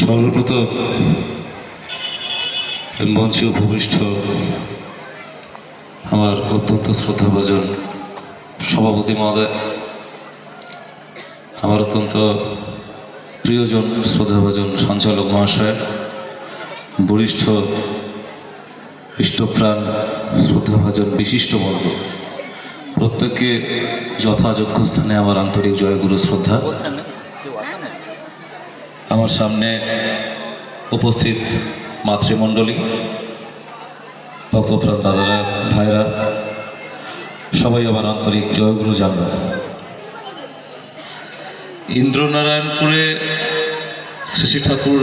সর্বপ্রথম মঞ্চে উপবিষ্ট আমার অত্যন্ত শ্রদ্ধাভাজন সভাপতি মহোদয়, আমার অত্যন্ত প্রিয়জন, শ্রদ্ধাভাজন সঞ্চালক মহাশয়, বরিষ্ঠ ইষ্টপ্রাণ, শ্রদ্ধাভাজন বিশিষ্ট বর্গ। প্রত্যেককে যথাযোগ্য স্থানে আমার আন্তরিক জয়গুরু শ্রদ্ধা। আমার সামনে উপস্থিত মাতৃমণ্ডলী, ভক্তপ্রাণ দাদারা ভাইরা সবাই আমার আন্তরিক জয়গুরু জানবেন ইন্দ্রনারায়ণপুরে শ্রী ঠাকুর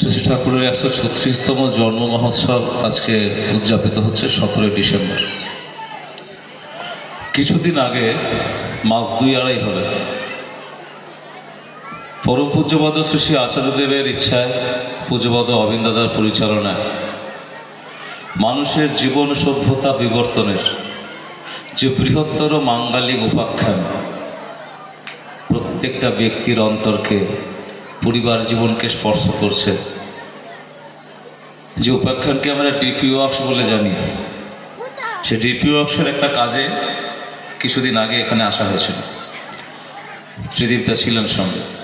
শ্রী ঠাকুরের একশো ছত্রিশতম জন্ম মহোৎসব আজকে উদযাপিত হচ্ছে সতেরোই ডিসেম্বর। কিছুদিন আগে মাস দুই আড়াই হবে। পরম পূজ্যপদ শ্রী আচার্যদেবের ইচ্ছায় পূজ্যপদ অবিন্দ দাদার পরিচালনায়। মানুষের জীবন সভ্যতা বিবর্তনের যে বৃহত্তর মাঙ্গালিক উপাখ্যান, প্রত্যেকটা ব্যক্তির অন্তরকে পরিবার জীবনকে স্পর্শ করছে। যে উপাখ্যানকে আমরা ডিপি ওয়ার্কস বলে জানি, সে ডিপি ওয়ার্কসের একটা কাজে কিছুদিন আগে এখানে আসা হয়েছিল। ত্রিদীপদা ছিলেন সঙ্গে।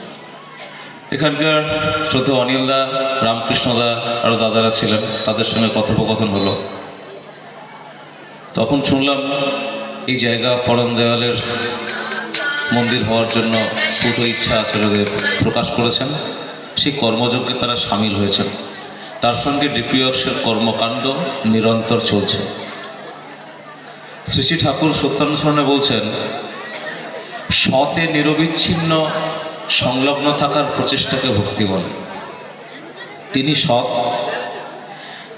এখানকার শ্রদ্ধা অনিলদা, রামকৃষ্ণদা আরও দাদারা ছিলেন, তাদের সঙ্গে কথোপকথন হলো। তখন শুনলাম এই জায়গা পরম দেওয়ালের মন্দির হওয়ার জন্য পুরো ইচ্ছা আচার্যদেব প্রকাশ করেছেন। সেই কর্মযজ্ঞে তারা সামিল হয়েছেন। তার সঙ্গে ডিপিওক্সের কর্মকাণ্ড নিরন্তর চলছে। শ্রী শ্রী ঠাকুর সত্যানুসরণে বলছেন, সতে নিরবিচ্ছিন্ন সংলগ্ন থাকার প্রচেষ্টাকে ভক্তি বলে। তিনি সৎ।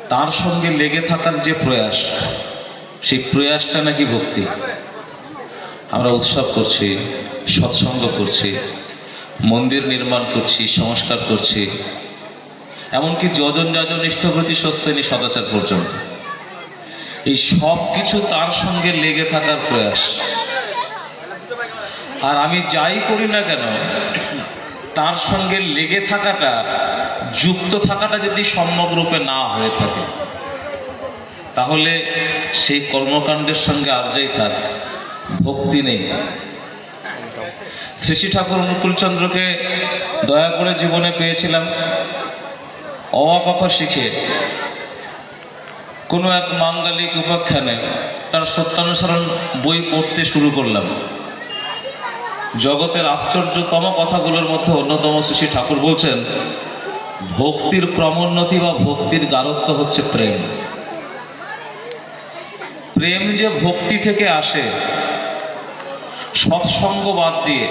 তার সঙ্গে লেগে থাকার যে প্রয়াস, সেই প্রয়াসটা নাকি ভক্তি। আমরা উৎসব করছি, সৎসঙ্গ করছি, মন্দির নির্মাণ করছি, সংস্কার করছি। এমনকি যজন যজন ইষ্টপ্রতি সস্তেনী সদাচার পর্যন্ত। এই সব কিছু তার সঙ্গে লেগে থাকার প্রয়াস। আর আমি যাই করি না কেন, তার সঙ্গে লেগে থাকাটা, যুক্ত থাকাটা যদি সম্যক রূপে না হয়ে থাকে, তাহলে সেই কর্মকাণ্ডের সঙ্গে আর যাই থাক, ভক্তি নেই। শ্রী শ্রী ঠাকুর অনুকূলচন্দ্রকে দয়া করে জীবনে পেয়েছিলাম অবাক শিখে। কোনো এক মাঙ্গালিক উপাখ্যানে তার সত্যানুসরণ বই পড়তে শুরু করলাম। জগতের আশ্চর্যতম কথাগুলোর মধ্যে অন্যতম শ্রী ঠাকুর বলছেন, ভক্তির ক্রমোন্নতি বা ভক্তির গারত্ব হচ্ছে প্রেম। প্রেম যে ভক্তি থেকে আসে, সৎসঙ্গ বাদ দিয়ে,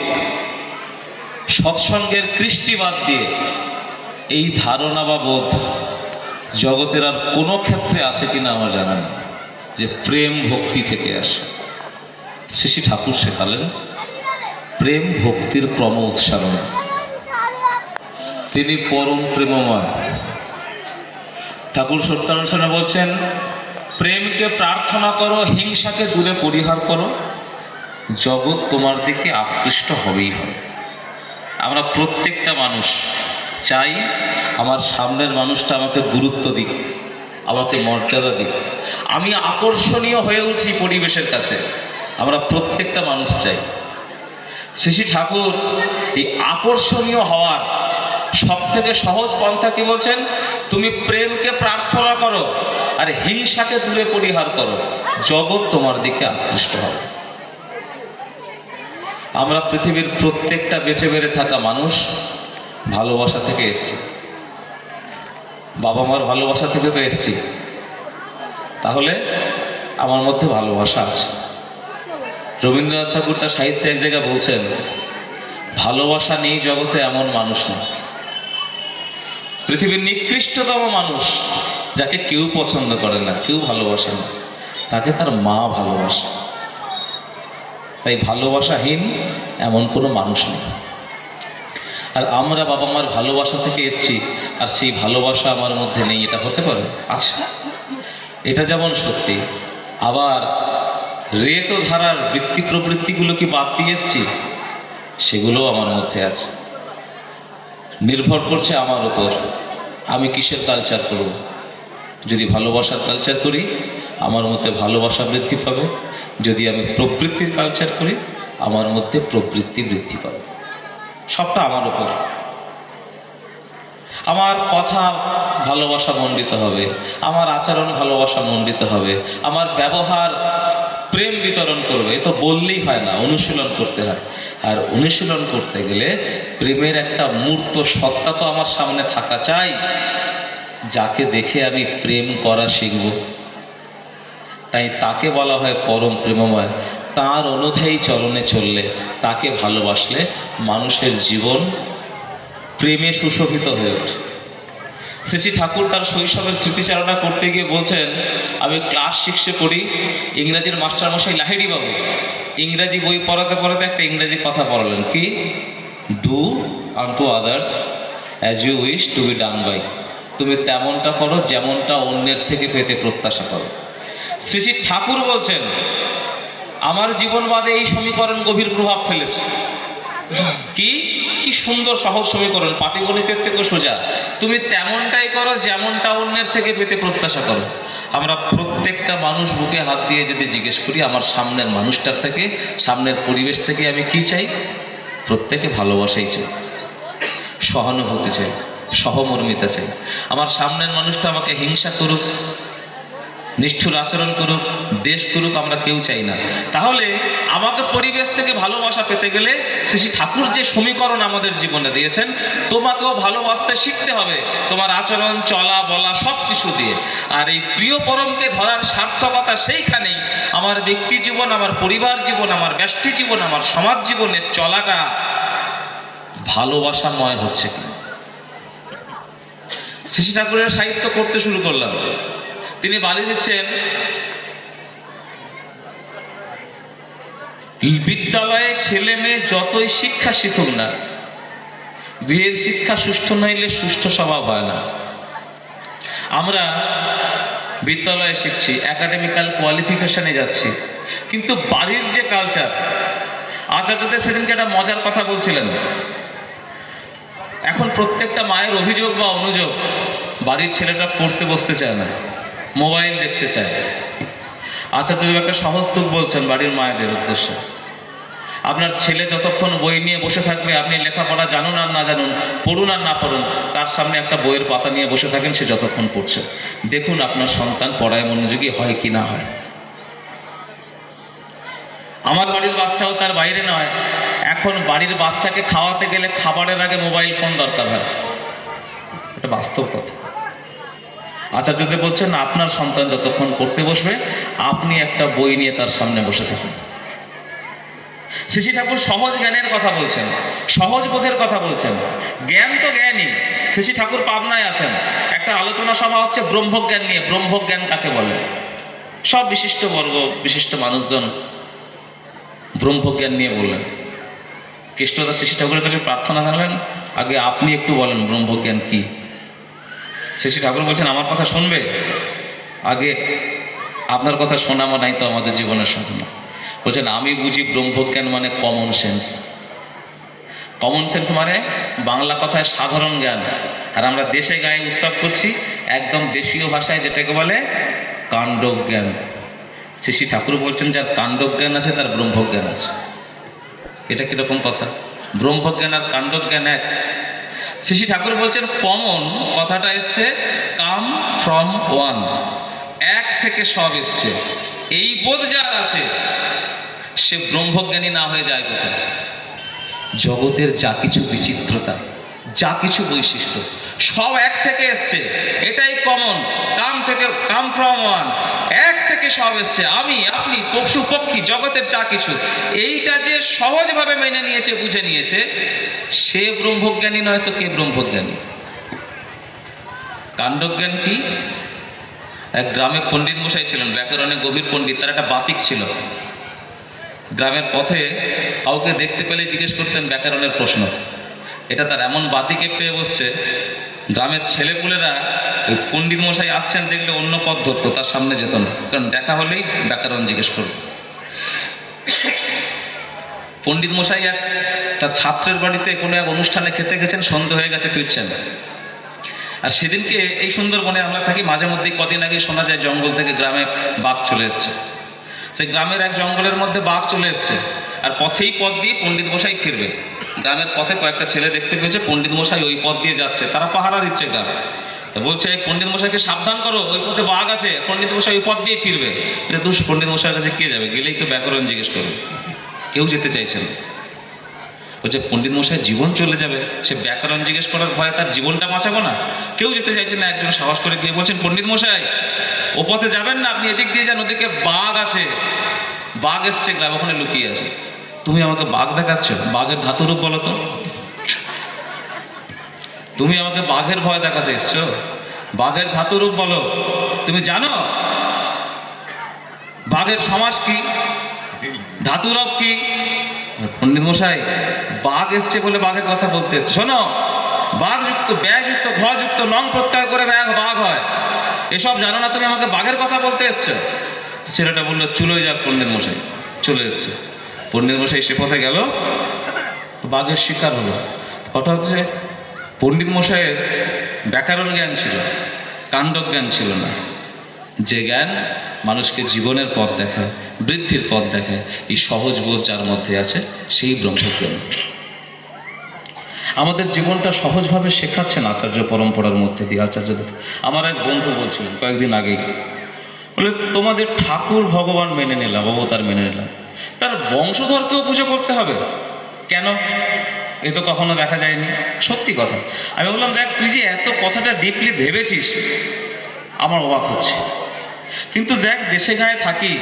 সৎসঙ্গের কৃষ্টি বাদ দিয়ে, এই ধারণা বা বোধ জগতের আর কোনো ক্ষেত্রে আছে কিনা আমার জানা নেই। যে প্রেম ভক্তি থেকে আসে। শ্রী ঠাকুর শেখালেন প্রেম ভক্তির ক্রম উৎসারণ তিনি পরম প্রেমময়। ঠাকুর সত্যানুষ্ঠানে বলছেন, প্রেমকে প্রার্থনা করো, হিংসাকে দূরে পরিহার করো। জগৎ তোমার দিকে আকৃষ্ট হবেই হবে। আমরা প্রত্যেকটা মানুষ চাই আমার সামনের মানুষটা আমাকে গুরুত্ব দিক, আমাকে মর্যাদা দিক। আমি আকর্ষণীয় হয়ে উঠি পরিবেশের কাছে। আমরা প্রত্যেকটা মানুষ চাই। শ্রী ঠাকুর, এই আকর্ষণীয় হওয়ার সব থেকে সহজ পন্থা কি বলছেন? তুমি প্রেমকে প্রার্থনা করো আর হিংসাকে দূরে পরিহার করো। জগৎ তোমার দিকে আকৃষ্ট হবে। আমরা পৃথিবীর প্রত্যেকটা বেঁচে বেড়ে থাকা মানুষ ভালোবাসা থেকে এসছি। বাবা মার ভালোবাসা থেকে তো এসছি। তাহলে আমার মধ্যে ভালোবাসা আছে। রবীন্দ্রনাথ ঠাকুর তার সাহিত্যে এক জায়গায় বলছেন, ভালোবাসা নেই জগতে এমন মানুষ নেই। পৃথিবীর নিকৃষ্টতম মানুষ যাকে কেউ পছন্দ করে না, কেউ ভালোবাসে না, তাকে তার মা ভালোবাসে। তাই ভালোবাসাহীন এমন কোনো মানুষ নেই। আর আমরা বাবা মার ভালোবাসা থেকে এসেছি, আর সেই ভালোবাসা আমার মধ্যে নেই, এটা হতে পারে? আচ্ছা এটা যেমন সত্যি, আবার রেত ধারার বৃত্তি প্রবৃত্তিগুলো কি বাদ দিয়ে এসেছি? সেগুলোও আমার মধ্যে আছে। নির্ভর করছে আমার উপর। আমি কিসের কালচার করব? যদি ভালোবাসার কালচার করি, আমার মধ্যে ভালোবাসা বৃদ্ধি পাবে। যদি আমি প্রবৃত্তির কালচার করি, আমার মধ্যে প্রবৃত্তি বৃদ্ধি পাবে। সবটা আমার উপর। আমার কথা ভালোবাসা মণ্ডিত হবে। আমার আচরণ ভালোবাসা মণ্ডিত হবে। আমার ব্যবহার প্রেম বিতরণ করবে, এ তো বললেই হয় না, অনুশীলন করতে হয়। আর অনুশীলন করতে গেলে প্রেমের একটা মূর্ত সত্তা তো আমার সামনে থাকা চাই, যাকে দেখে আমি প্রেম করা শিখব। তাই তাকে বলা হয় পরম প্রেমময়। তার অনুযায়ী চলনে চললে, তাকে ভালোবাসলে মানুষের জীবন প্রেমে সুশোভিত হয়ে ওঠে। শ্রী ঠাকুর তার শৈশবের স্মৃতিচারণা করতে গিয়ে বলছেন, আমি ক্লাস সিক্সে পড়ি, ইংরাজির মাস্টারমশাই লাহিড়ি বাবু। ইংরাজি বই পড়াতে পড়াতে একটা ইংরাজি কথা পড়ালেন কি? Do unto others as you wish to be done by তুমি তেমনটা করো, যেমনটা অন্যের থেকে পেতে প্রত্যাশা করো। শ্রী শ্রী ঠাকুর বলছেন, আমার জীবনবাদে এই সমীকরণ গভীর প্রভাব ফেলেছে। কি? কি সুন্দর সহজ সমীকরণ পাটিগণিতের থেকে সোজা। তুমি তেমনটাই করো যেমনটা অন্যের থেকে পেতে প্রত্যাশা করো। আমরা প্রত্যেকটা মানুষ বুকে হাত দিয়ে যদি জিজ্ঞেস করি, আমার সামনের মানুষটার থেকে, সামনের পরিবেশ থেকে আমি কি চাই? প্রত্যেকে ভালোবাসাই চাই। সহানুভূতি চাই। সহমর্মিতা চাই। আমার সামনের মানুষটা আমাকে হিংসা করুক নিষ্ঠুর আচরণ করুক, দেশ করুক, আমরা কেউ চাই না। তাহলে আমাকে পরিবেশ থেকে ভালোবাসা পেতে গেলে শ্রী ঠাকুর যে সমীকরণ আমাদের জীবনে দিয়েছেন, তোমাকেও ভালোবাসতে শিখতে হবে তোমার আচরণ, চলা, বলা সব কিছু দিয়ে। আর এই প্রিয় পরমকে ধরার সার্থকতা সেইখানেই। আমার ব্যক্তি জীবন, আমার পরিবার জীবন, আমার ব্যষ্টি জীবন, আমার সমাজ জীবনের চলাটা ভালোবাসাময় হচ্ছে কি? শ্রী ঠাকুরের সাহিত্য করতে শুরু করলাম। তিনি বালি দিচ্ছেন বিদ্যালয়ে ছেলে মেয়ে যতই শিক্ষা শিখুক না, গৃহের শিক্ষা সুষ্ঠু নইলে সুষ্ঠু স্বভাব হয় না। আমরা বিদ্যালয়ে শিখছি একাডেমিক্যাল কোয়ালিফিকেশনে যাচ্ছি। কিন্তু বাড়ির যে কালচার আচার্যদের সেদিনকে একটা মজার কথা বলছিলেন। এখন প্রত্যেকটা মায়ের অভিযোগ বা অনুযোগ বাড়ির ছেলেটা পড়তে বসতে চায় না। মোবাইল দেখতে চায়। আচ্ছা তুমি একটা সহজ তুক বলছেন বাড়ির মায়েদের উদ্দেশ্যে। আপনার ছেলে যতক্ষণ বই নিয়ে বসে থাকবে, আপনি লেখাপড়া জানুন আর না জানুন, পড়ুন আর না পড়ুন, তার সামনে একটা বইয়ের পাতা নিয়ে বসে থাকেন, সে যতক্ষণ পড়ছে। দেখুন আপনার সন্তান পড়ায় মনোযোগী হয় কি না হয়। আমার বাড়ির বাচ্চাও তার বাইরে নয়। এখন বাড়ির বাচ্চাকে খাওয়াতে গেলে খাবারের আগে মোবাইল ফোন দরকার হয়। এটা বাস্তব কথা। আচার্যদেব বলছেন আপনার সন্তান যতক্ষণ পড়তে বসবে, আপনি একটা বই নিয়ে তার সামনে বসে থাকুন। শ্রী ঠাকুর সহজ জ্ঞানের কথা বলছেন, সহজ বোধের কথা বলছেন। জ্ঞান তো জ্ঞানই শ্রী ঠাকুর পাবনায় আছেন। একটা আলোচনা সভা হচ্ছে ব্রহ্মজ্ঞান নিয়ে, ব্রহ্মজ্ঞান কাকে বলে? সব বিশিষ্ট বর্গ, বিশিষ্ট মানুষজন ব্রহ্মজ্ঞান নিয়ে বললেন। কৃষ্ণদাস শ্রী ঠাকুরের কাছে প্রার্থনা জানালেন, আগে আপনি একটু বলেন ব্রহ্মজ্ঞান কি? শ্রী ঠাকুর বলছেন, আমার কথা শুনবে? আগে, আপনার কথা শোনা নাই তো আমাদের জীবনের সাধন। বলছেন, আমি বুঝি ব্রহ্মজ্ঞান মানে কমন সেন্স কমন সেন্স মানে বাংলা কথায় সাধারণ জ্ঞান। আর আমরা দেশে গায়ে উৎসব করছি, একদম দেশীয় ভাষায় যেটাকে বলে কাণ্ডজ্ঞান। শ্রী ঠাকুর বলছেন, যার কাণ্ডজ্ঞান আছে, তার ব্রহ্মজ্ঞান আছে। এটা কীরকম কথা? ব্রহ্মজ্ঞান আর কাণ্ডজ্ঞান এক। শ্রী ঠাকুর বলছেন, কমন কথাটা এসছে কাম ফ্রম ওয়ান এক থেকে সব এসছে। এই বোধ যার আছে, সে ব্রহ্মজ্ঞানী না হয়ে যায় কোথায়? জগতের যা কিছু বিচিত্রতা, যা কিছু বৈশিষ্ট্য, সব এক থেকে এসছে। এটাই কমন কাম থেকে কাম ফ্রম ওয়ান এক থেকে সব এসছে। আমি, আপনি, পশু, পক্ষী, জগতের যা কিছু। এইটা যে সহজভাবে মেনে নিয়েছে, বুঝে নিয়েছে, সে ব্রহ্মজ্ঞানী নয় তো কে ব্রহ্মজ্ঞানী? কাণ্ডজ্ঞান কি? এক গ্রামে পণ্ডিত মশাই ছিলেন, ব্যাকরণে গভীর পণ্ডিত, তার একটা বাতিক ছিল। গ্রামের পথে কাউকে দেখতে পেলে জিজ্ঞেস করতেন ব্যাকরণের প্রশ্ন। এটা তার এমন বাতিকে পেয়ে বসছে গ্রামের ছেলেপুলেরা ওই পণ্ডিত মশাই আসছেন দেখলে অন্য পথ ধরতো, তার সামনে যেত না। কারণ দেখা হলেই ব্যাকরণ জিজ্ঞেস করবে। পণ্ডিত মশাই এক, তার ছাত্রের বাড়িতে কোনো এক অনুষ্ঠানে খেতে গেছেন সন্ধ্যে হয়ে গেছে, ফিরছেন। আর সেদিনকে এই সুন্দরবনে আমরা থাকি, মাঝে মধ্যেই কদিন আগে শোনা যায় জঙ্গল থেকে গ্রামে বাঘ চলে এসছে। সেই গ্রামের এক জঙ্গলের মধ্যে বাঘ চলে এসছে। আর পথেই পথ দিয়ে পণ্ডিত মশাই ফিরবে। গ্রামের পথে কয়েকটা ছেলে দেখতে পেয়েছে, পণ্ডিত মশাই ওই পথ দিয়ে যাচ্ছে। তারা পাহারা দিচ্ছে তো বলছে, পণ্ডিত মশাইকে সাবধান করো, ওই পথে বাঘ আছে। পণ্ডিত মশাই ওই পথ দিয়ে ফিরবে। এটা দুষ পণ্ডিত মশাইয়ের কাছে কে যাবে? গেলেই তো ব্যাকরণ জিজ্ঞেস করবে। কেউ যেতে চাইছে না। বলছে, পণ্ডিত মশাই, জীবন চলে যাবে। সে ব্যাকরণ জিজ্ঞেস করার ভয়ে তার জীবনটা বাঁচাবো না। কেউ যেতে চাইছে না। একজন সাহস করে গিয়ে বলছেন, পণ্ডিত মশাই, ও পথে যাবেন না। আপনি এদিক দিয়ে যান, ওদিকে বাঘ আছে। বাঘ এসছে গ্রাম, ওখানে লুকিয়ে আছে। তুমি আমাকে বাঘ দেখাচ্ছ? বাঘের ধাতুরূপ বলো তো। তুমি আমাকে বাঘের ভয় দেখাতে এসছো? বাঘের ধাতুরূপ বলো। তুমি জানো? বাঘের সমাজ কি? ধাতুরব কি? পণ্ডিত মশাই, বাঘ এসছে বলে বাঘের কথা বলতে এসছে। শোনো, বাঘযুক্ত, ব্যয়যুক্ত ঘযুক্ত নং প্রত্যয় করে ব্যাগ বাঘ হয়। এসব জানো না তুমি আমাকে বাঘের কথা বলতে এসছো? ছেলেটা বলল চুলোই যাক পণ্ডিত মশাই, চলে এসছে। পণ্ডিত মশাই সে পথে গেল। বাঘের শিকার হলো। কথা হচ্ছে, পণ্ডিত মশাইয়ের ব্যাকরণ জ্ঞান ছিল কাণ্ড জ্ঞান ছিল না। যে জ্ঞান মানুষকে জীবনের পথ দেখায় বৃদ্ধির পথ দেখায় এই সহজ বোধ যার মধ্যে আছে, সেই ব্রহ্মজ্ঞান। আমাদের জীবনটা সহজভাবে শেখাচ্ছেন আচার্য পরম্পরার মধ্যে দিয়ে। আচার্যদের আমার এক বন্ধু বলছিলেন কয়েকদিন আগে বলে, তোমাদের ঠাকুর ভগবান মেনে নিলাম, অবতার মেনে নিলাম। তার বংশধরকেও পুজো করতে হবে। কেন? এ তো কখনো দেখা যায়নি। সত্যি কথা। আমি বললাম, দেখ, তুই যে এত কথাটা ডিপলি ভেবেছিস, আমার অবাক হচ্ছে। কিন্তু দেখ, দেশে গায়ে থাকি,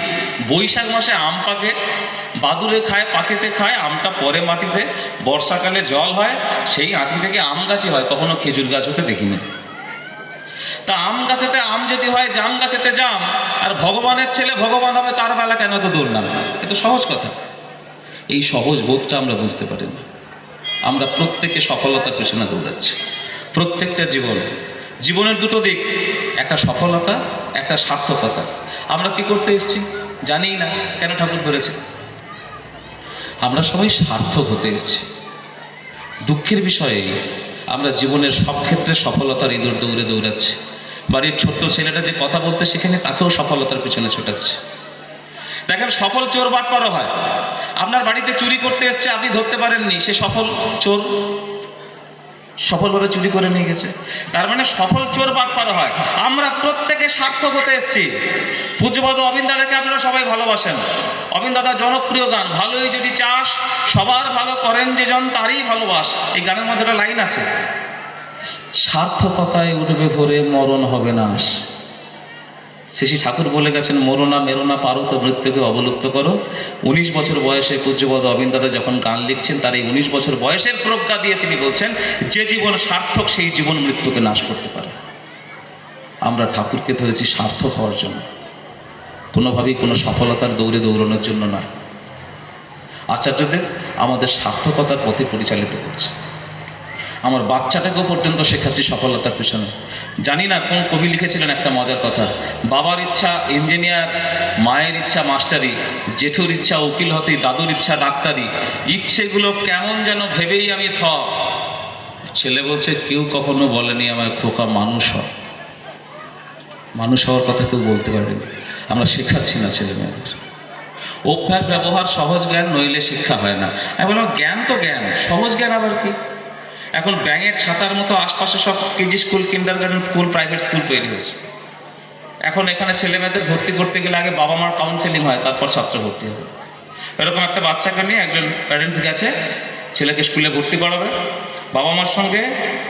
বৈশাখ মাসে আম পাকে বাদুরে খায় পাকেতে খায়, আমটা পরে মাটিতে, বর্ষাকালে জল হয়, সেই আঁটি থেকে আম গাছই হয়, কখনো খেজুর গাছ হতে দেখিনি। তা আম গাছেতে আম যদি হয়, জাম গাছেতে জাম। আর ভগবানের ছেলে ভগবান হবে, তার বেলা কেন তো দৌড়লাম এ তো সহজ কথা। এই সহজ বোধটা আমরা বুঝতে পারি না। আমরা প্রত্যেকে সফলতার পেছনে দৌড়াচ্ছি। প্রত্যেকটা জীবন, জীবনের দুটো দিক। একটা সফলতা, একটা সার্থকতা। আমরা কি করতে এসেছি? জানি না, কেন ঠাকুর ধরেছে? আমরা সবাই সার্থক হতে এসেছি। দুঃখের বিষয়ে আমরা জীবনের সব ক্ষেত্রে সফলতার ইঁদুর দৌড়ে দৌড়াচ্ছি। বাড়ির ছোট্ট ছেলেটা যে কথা বলতে সেখানে তাকেও সফলতার পিছনে ছোটাচ্ছে। দেখেন, সফল চোর বাটপারও হয়। আপনার বাড়িতে চুরি করতে এসছে, আপনি ধরতে পারেননি, সে সফল চোর সফলভাবে চুরি করে নিয়ে গেছে। তার মানে সফল চোর বাটপারও হয়। আমরা প্রত্যেকে সার্থক হতে এসেছি। পূজ্যপদ অবিন দাদাকে আপনারা সবাই ভালোবাসেন। অবিন দাদা, জনপ্রিয় গান। ভালোই যদি চাষ সবার ভালো করেন যে জন তারই ভালোবাস। এই গানের মধ্যে একটা লাইন আছে। সার্থকতায় উঠবে ভরে মরণ হবে নাশ। শেষী ঠাকুর বলে গেছেন মরোনা মেরোনা পারো তো মৃত্যুকে অবলুপ্ত করো। উনিশ বছর বয়সে পূজ্যপদ অবিন্দাদা যখন গান লিখছেন, তার এই উনিশ বছর বয়সের প্রজ্ঞা দিয়ে তিনি বলছেন, যে জীবন সার্থক, সেই জীবন মৃত্যুকে নাশ করতে পারে। আমরা ঠাকুরকে ধরেছি সার্থক হওয়ার জন্য। কোনোভাবেই কোনো সফলতার দৌড়ে দৌড়ানোর জন্য নয়। আচার্যদের আমাদের সার্থকতার পথে পরিচালিত করছে আমার বাচ্চাটাকেও পর্যন্ত শেখাচ্ছি সফলতার পেছনে। জানি না কোন কবি লিখেছিলেন একটা মজার কথা। বাবার ইচ্ছা ইঞ্জিনিয়ার, মায়ের ইচ্ছা মাস্টারি, জেঠুর ইচ্ছা উকিল হতেই দাদুর ইচ্ছা ডাক্তারি। ইচ্ছেগুলো কেমন যেন ভেবেই আমি থ। ছেলে বলছে, কেউ কখনো বলেনি আমার খোকা মানুষ হয় মানুষ হওয়ার কথা কেউ বলতে পারেনি আমরা শেখাচ্ছি না ছেলে মেয়েদের। অভ্যাস, ব্যবহার, সহজ জ্ঞান নইলে শিক্ষা হয় না। আমি বললাম, জ্ঞান তো জ্ঞান, সহজ জ্ঞান আবার কি? এখন ব্যাঙের ছাতার মতো আশপাশে সব KG school kindergarten school private school তৈরি হয়েছে। এখন এখানে ছেলে মেয়েদের ভর্তি করতে গেলে আগে বাবা মার কাউন্সেলিং হয়, তারপর ছাত্র ভর্তি হবে। এরকম একটা বাচ্চাকে নিয়ে একজন প্যারেন্টস গেছে, ছেলেকে স্কুলে ভর্তি করাবে। বাবা মার সঙ্গে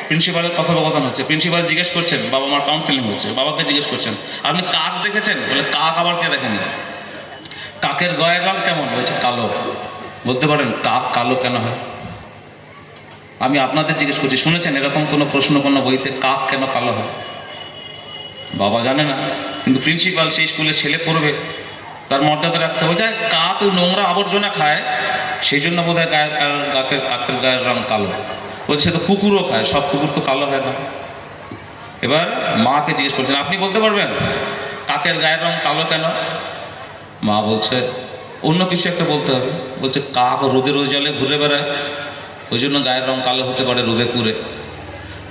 প্রিন্সিপালের কথোপকথন হচ্ছে। প্রিন্সিপাল জিজ্ঞেস করছেন, বাবা মার কাউন্সেলিং হচ্ছে? বাবাকে জিজ্ঞেস করছেন, আপনি কাক দেখেছেন? বলে, কাক আবার কে দেখেনি? কাকের গয়ের রং কেমন? বলছে, কালো। বলতে পারেন, কাক কালো কেন হয়? আমি আপনাদের জিজ্ঞেস করছি, শুনেছেন এরকম কোনো প্রশ্ন কোনো বইতে কাক কেন কালো হয়? বাবা জানে না, কিন্তু প্রিন্সিপাল সেই স্কুলে ছেলে পড়বে, তার মর্যাদা রাখতে হবে। যায় কাক, নোংরা আবর্জনা খায়, সেই জন্য বোধ হয় গায়ের কার- কাকের কাকের গায়ের রং কালো। বলছে তো কুকুরও খায়, সব কুকুর তো কালো হয় না। এবার মাকে জিজ্ঞেস করছেন, আপনি বলতে পারবেন, কাকের গায়ের রং কালো কেন? মা বলছে, অন্য কিছু একটা বলতে হবে। বলছে, কাক রোদে রোদে জলে ঘুরে বেড়ায়। ওই জন্য গায়ের রং কালো হতে পারে রোদে পুরে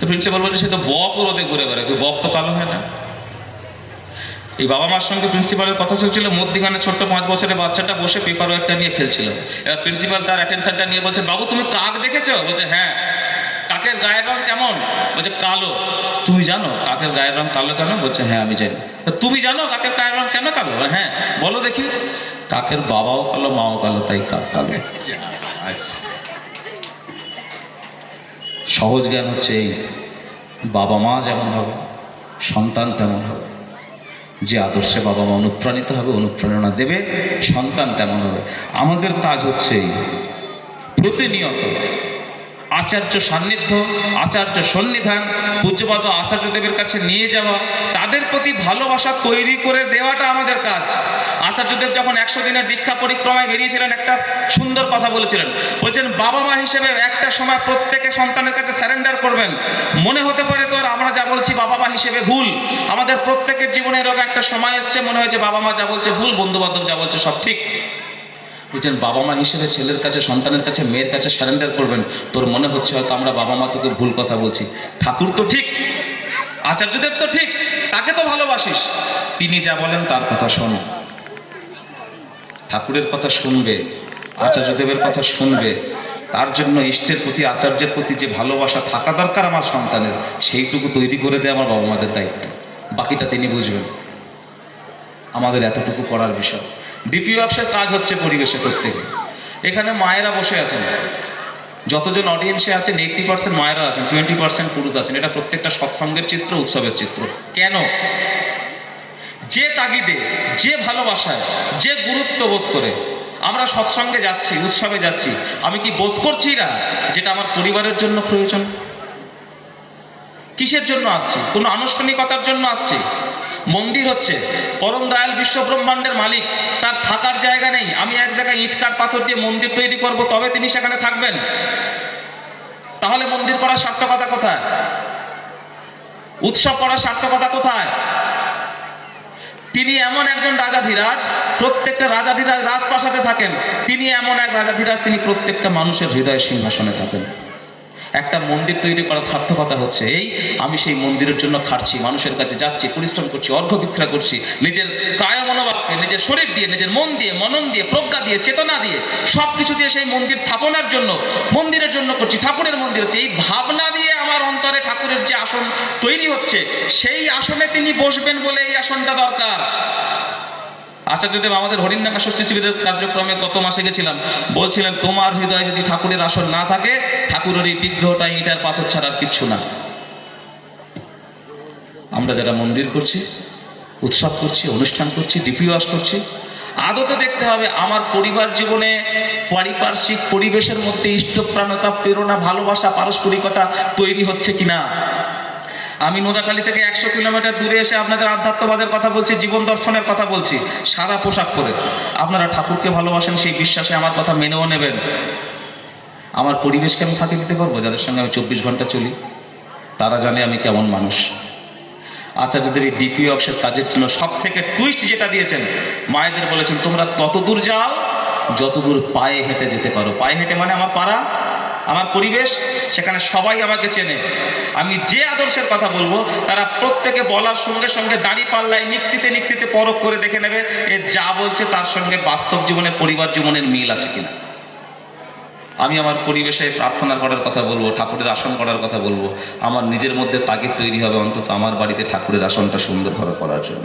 তো প্রিন্সিপাল বলছে, সে তো বক রোদে ঘুরে বেড়ায় বক তো কালো হয় না। এই বাবা মার সঙ্গে প্রিন্সিপালের কথা চলছিল, মধ্যিখানে ছোট্ট পাঁচ বছরের বাচ্চাটা বসে পেপার ওয়েটটা নিয়ে খেলছিল। এবার প্রিন্সিপাল তার অ্যাটেনশনটা নিয়ে বলছে, বাবু, তুমি কাক দেখেছ? বলছে হ্যাঁ। কাকের গায়ের রং কেমন? বলছে, কালো। তুমি জানো কাকের গায়ের রং কালো কেন? বলছে হ্যাঁ আমি জানি। "তা তুমি জানো কাকের গায়ের রং কেন কালো? হ্যাঁ বলো দেখি। কাকের বাবাও কালো, মাও কালো, তাই কাক কালো। সহজ জ্ঞান হচ্ছে এই। বাবা মা যেমন হবে, সন্তান তেমন হবে। যে আদর্শে বাবা মা অনুপ্রাণিত হবে, অনুপ্রেরণা দেবে, সন্তান তেমন হবে। আমাদের কাজ হচ্ছে প্রতিনিয়ত আচার্য সান্নিধ্য, আচার্য সন্নিধান, পূজ্যপাদ আচার্যদেবের কাছে নিয়ে যাওয়া, তাদের প্রতি ভালোবাসা তৈরি করে দেওয়াটা আমাদের কাজ। আচার্যদেব যখন একশো দিনের দীক্ষা পরিক্রমায় বেরিয়েছিলেন, একটা সুন্দর কথা বলেছিলেন। বলছেন, বাবা মা হিসেবে একটা সময় প্রত্যেকে সন্তানের কাছে স্যারেন্ডার করবেন। মনে হতে পারে তোর আমরা যা বলছি বাবা মা হিসেবে ভুল। আমাদের প্রত্যেকের জীবনে এরকম একটা সময় এসছে, মনে হয়েছে বাবা মা যা বলছে ভুল বন্ধু বান্ধব যা বলছে সব ঠিক। বলছেন বাবা মা হিসেবে ছেলের কাছে, সন্তানের কাছে, মেয়ের কাছে সারেন্ডার করবেন। তোর মনে হচ্ছে হয়তো আমরা বাবা মা তোকে ভুল কথা বলছি। ঠাকুর তো ঠিক, আচার্যদেব তো ঠিক, তাকে তো ভালোবাসিস। তিনি যা বলেন তার কথা শোনো। ঠাকুরের কথা শুনবে, আচার্যদেবের কথা শুনবে। তার জন্য ইষ্টের প্রতি, আচার্যের প্রতি যে ভালোবাসা থাকা দরকার আমার সন্তানের, সেইটুকু তৈরি করে দেয় আমার বাবা মাদের দায়িত্ব। বাকিটা তিনি বুঝবেন। আমাদের এতটুকু করার বিষয়। ডিপি অফিসের কাজ হচ্ছে পরিবেশে প্রত্যেকে। এখানে মায়েরা বসে আছেন। যতজন অডিয়েন্সে আছেন এইটটি পার্সেন্ট মায়েরা আছেন টোয়েন্টি পার্সেন্ট পুরুষ আছেন। এটা প্রত্যেকটা সৎসঙ্গের চিত্র, উৎসবের চিত্র। কেন? যে তাগিদে, যে ভালোবাসায়, যে গুরুত্ব বোধ করে আমরা সৎসঙ্গে যাচ্ছি, উৎসবে যাচ্ছি, আমি কি বোধ করছি না যেটা আমার পরিবারের জন্য প্রয়োজন? কিসের জন্য আসছি? কোনো আনুষ্ঠানিকতার জন্য আসছি? মন্দির হচ্ছে। পরম দয়াল বিশ্ব ব্রহ্মাণ্ডের মালিক। তার থাকার জায়গা নেই। আমি এক জায়গায় ইট, কাঠ, পাথর দিয়ে মন্দির তৈরি করব, তবে তিনি সেখানে থাকবেন। তাহলে মন্দির করার সার্থকতা কোথায়? উৎসব করার সার্থকতা কোথায়? তিনি এমন একজন রাজাধিরাজ, প্রত্যেকটা রাজাধিরাজ রাজপ্রাসাদে থাকেন। তিনি এমন এক রাজাধিরাজ, তিনি প্রত্যেকটা মানুষের হৃদয় সিংহাসনে থাকেন। একটা মন্দির তৈরি করার সার্থকতা হচ্ছে এই, আমি সেই মন্দিরের জন্য খাটছি, মানুষের কাছে যাচ্ছি, পরিশ্রম করছি, অর্ঘ বিক্রয় করছি, নিজের কায় মনোভাবকে নিজের শরীর দিয়ে, নিজের মন দিয়ে, মনন দিয়ে, প্রজ্ঞা দিয়ে, চেতনা দিয়ে সব কিছু দিয়ে সেই মন্দির স্থাপনার জন্য, মন্দিরের জন্য করছি, ঠাকুরের মন্দির হচ্ছে, এই ভাবনা দিয়ে আমার অন্তরে ঠাকুরের যে আসন তৈরি হচ্ছে, সেই আসনে তিনি বসবেন বলে এই আসনটা দরকার। আচার্যদেব, আমাদের হরিণনাকা ষষ্ঠী শিবিরের কার্যক্রমে গত মাসে গেছিলাম। বলছিলেন, তোমার হৃদয়ে যদি ঠাকুরের আসন না থাকে, ঠাকুরের এই বিগ্রহটা ইটার পাথর ছাড়া আর কিচ্ছু না। আমরা যারা মন্দির করছি, উৎসব করছি, অনুষ্ঠান করছি ডিপিওয়াস করছি, আদতে দেখতে হবে, আমার পরিবার জীবনে পারিপার্শ্বিক পরিবেশের মধ্যে ইষ্টপ্রাণতা, প্রেরণা, ভালোবাসা, পারস্পরিকতা তৈরি হচ্ছে কিনা? আমি নোদাখালী থেকে একশো কিলোমিটার দূরে এসে আপনাদের আধ্যাত্মবাদের কথা বলছি, জীবন দর্শনের কথা বলছি, সাদা পোশাক পরে। আপনারা ঠাকুরকে ভালোবাসেন, সেই বিশ্বাসে আমার কথা মেনেও নেবেন। আমার পরিবেশকে আমি ফাঁকি দিতে পারব? যাদের সঙ্গে আমি চব্বিশ ঘণ্টা চলি, তারা জানে আমি কেমন মানুষ। আচার্যদের এই ডিপি অক্সের কাজের জন্য সব থেকে টুইস্ট যেটা দিয়েছেন, মায়েদের বলেছেন, তোমরা তত দূর যাও, যতদূর পায়ে হেঁটে যেতে পারো। পায়ে হেঁটে মানে আমার পাড়া? আমার পরিবেশ, সেখানে সবাই আমাকে চেনে। আমি যে আদর্শের কথা বলব, তারা প্রত্যেকে বলার সঙ্গে সঙ্গে দাড়ি পাল্লায় নিক্তিতে নিক্তিতে পরখ করে দেখে নেবে এ যা বলছে তার সঙ্গে বাস্তব জীবনের পরিবার জীবনের মিল আছে কিনা। আমি আমার পরিবেশে প্রার্থনা করার কথা বলব, ঠাকুরের আসন করার কথা বলব। আমার নিজের মধ্যে তাগিদ তৈরি হবে অন্তত আমার বাড়িতে ঠাকুরের আসনটা সুন্দরভাবে করার জন্য।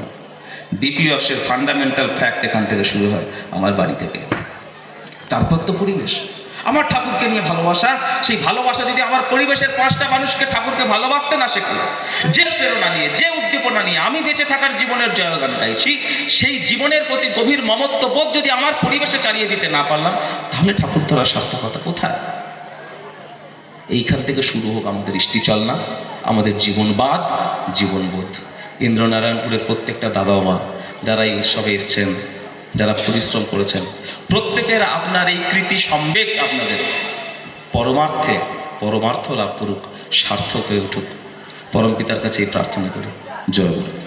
ডিপিওসের ফান্ডামেন্টাল ফ্যাক্ট এখান থেকে শুরু হয় আমার বাড়ি থেকে। তারপর তো পরিবেশ। আমার ঠাকুরকে নিয়ে ভালোবাসা, সেই ভালোবাসা যদি আমার পরিবেশের পাঁচটা মানুষকে ঠাকুরকে ভালোবাসতে না শেখে, যে প্রেরণা নিয়ে, যে উদ্দীপনা নিয়ে আমি বেঁচে থাকার জীবনের জয়গান গাইছি, সেই জীবনের প্রতি গভীর মমত্ববোধ যদি আমার পরিবেশে চালিয়ে দিতে না পারলাম, তাহলে ঠাকুর ধরার সার্থকতা কোথায়? এইখান থেকে শুরু হোক আমাদের ইষ্টিচলনা, আমাদের জীবনবাদ জীবনবোধ ইন্দ্রনারায়ণপুরের প্রত্যেকটা দাদা মা যারা এই উৎসবে এসছেন, যারা পরিশ্রম করেছেন প্রত্যেকের আপনার এই কৃতি সম্বেক আপনাদের। পরমার্থে, পরমার্থ লাভ করুক, সার্থক হয়ে উঠুক। পরম পিতার কাছে এই প্রার্থনা করি। জয়